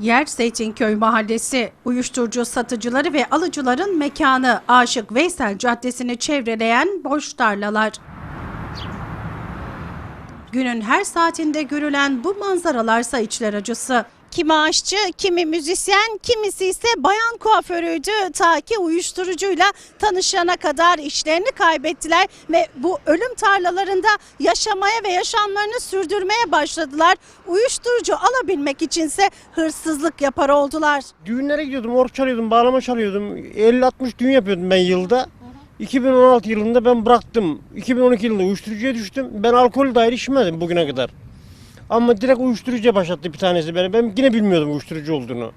Yer Zeytinköy Mahallesi. Uyuşturucu satıcıları ve alıcıların mekanı Aşık Veysel Caddesi'ni çevreleyen boş tarlalar. Günün her saatinde görülen bu manzaralarsa içler acısı. Kimi aşçı, kimi müzisyen, kimisi ise bayan kuaförüydü. Ta ki uyuşturucuyla tanışana kadar işlerini kaybettiler ve bu ölüm tarlalarında yaşamaya ve yaşamlarını sürdürmeye başladılar. Uyuşturucu alabilmek içinse hırsızlık yapar oldular. Düğünlere gidiyordum, ork çalıyordum, bağlama çalıyordum. 50-60 düğün yapıyordum ben yılda. 2016 yılında ben bıraktım. 2012 yılında uyuşturucuya düştüm. Ben alkol dair içmedim bugüne kadar. Ama direkt uyuşturucuya başlattı bir tanesi beni. Ben yine bilmiyordum uyuşturucu olduğunu.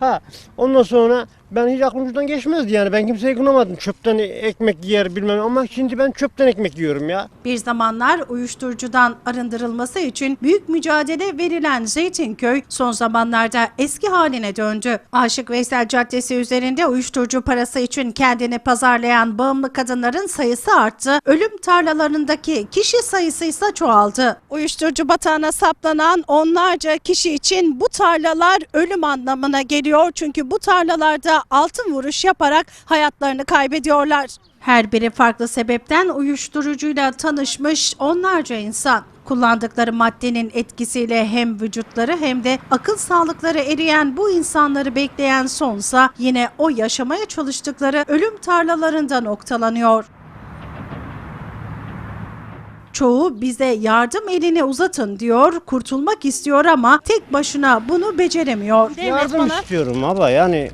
Ha, ondan sonra ben hiç aklım ucundan geçmezdi yani. Ben kimseyi kınamadım. Çöpten ekmek yer bilmem ama şimdi ben çöpten ekmek yiyorum ya. Bir zamanlar uyuşturucudan arındırılması için büyük mücadele verilen Zeytinköy son zamanlarda eski haline döndü. Aşık Veysel Caddesi üzerinde uyuşturucu parası için kendini pazarlayan bağımlı kadınların sayısı arttı. Ölüm tarlalarındaki kişi sayısı ise çoğaldı. Uyuşturucu batağına saplanan onlarca kişi için bu tarlalar ölüm anlamına geliyor. Çünkü bu tarlalarda altın vuruş yaparak hayatlarını kaybediyorlar. Her biri farklı sebepten uyuşturucuyla tanışmış onlarca insan. Kullandıkları maddenin etkisiyle hem vücutları hem de akıl sağlıkları eriyen bu insanları bekleyen sonsa yine o yaşamaya çalıştıkları ölüm tarlalarında noktalanıyor. Çoğu bize yardım elini uzatın diyor, kurtulmak istiyor ama tek başına bunu beceremiyor. Yardım istiyorum ama yani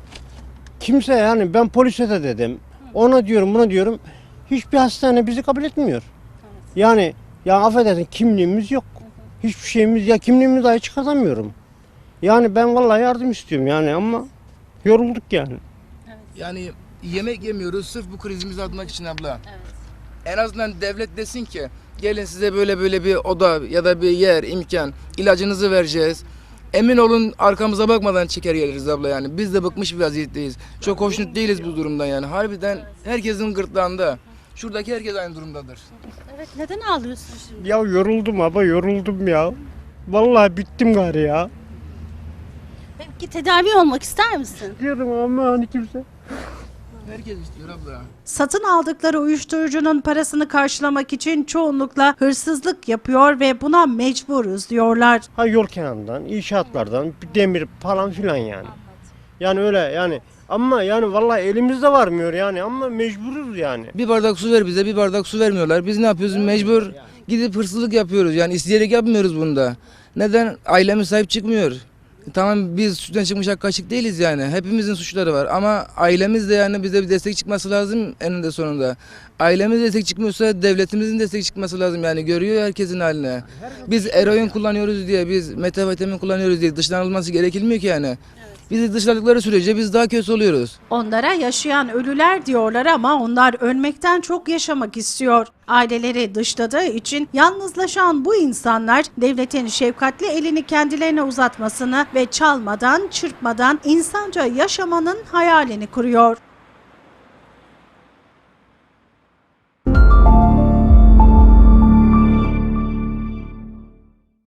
kimse yani ben polise de dedim. Ona diyorum buna diyorum. Hiçbir hastane bizi kabul etmiyor. Yani ya affedersin kimliğimiz yok. Hiçbir şeyimiz ya kimliğimi dahi çıkartamıyorum. Yani ben vallahi yardım istiyorum yani ama yorulduk yani. Yani yemek yemiyoruz sırf bu krizimizi atmak için abla. En azından devlet desin ki gelin size böyle böyle bir oda ya da bir yer, imkan, ilacınızı vereceğiz. Emin olun arkamıza bakmadan çeker geliriz abla yani. Biz de bıkmış bir vaziyetteyiz. Çok hoşnut değiliz bu durumdan yani. Harbiden herkesin gırtlağında. Şuradaki herkes aynı durumdadır. Evet neden ağlıyorsun şimdi? Ya yoruldum ama yoruldum ya. Vallahi bittim gari ya. Peki tedavi olmak ister misin? Diyorum ama hani kimse. Herkes istiyor abla. Satın aldıkları uyuşturucunun parasını karşılamak için çoğunlukla hırsızlık yapıyor ve buna mecburuz diyorlar. Ha yol kenarından, inşaatlardan, bir demir falan filan yani. Yani öyle yani. Ama yani vallahi elimizde varmıyor yani ama mecburuz yani. Bir bardak su ver bize, bir bardak su vermiyorlar. Biz ne yapıyoruz? Mecbur gidip hırsızlık yapıyoruz. Yani isteyerek yapmıyoruz bunu da. Neden? Ailemiz sahip çıkmıyor. Tamam biz sütten çıkmış ak kaşık değiliz yani. Hepimizin suçları var ama ailemiz de yani bize bir destek çıkması lazım eninde sonunda. Ailemiz destek çıkmıyorsa devletimizin destek çıkması lazım yani görüyor herkesin haline. Biz eroin kullanıyoruz diye, biz metafetamin kullanıyoruz diye dışlanılması gerekilmiyor ki yani. Bizi dışladıkları sürece biz daha kötü oluyoruz. Onlara yaşayan ölüler diyorlar ama onlar ölmekten çok yaşamak istiyor. Aileleri dışladığı için yalnızlaşan bu insanlar devletin şefkatli elini kendilerine uzatmasını ve çalmadan, çırpmadan insanca yaşamanın hayalini kuruyor.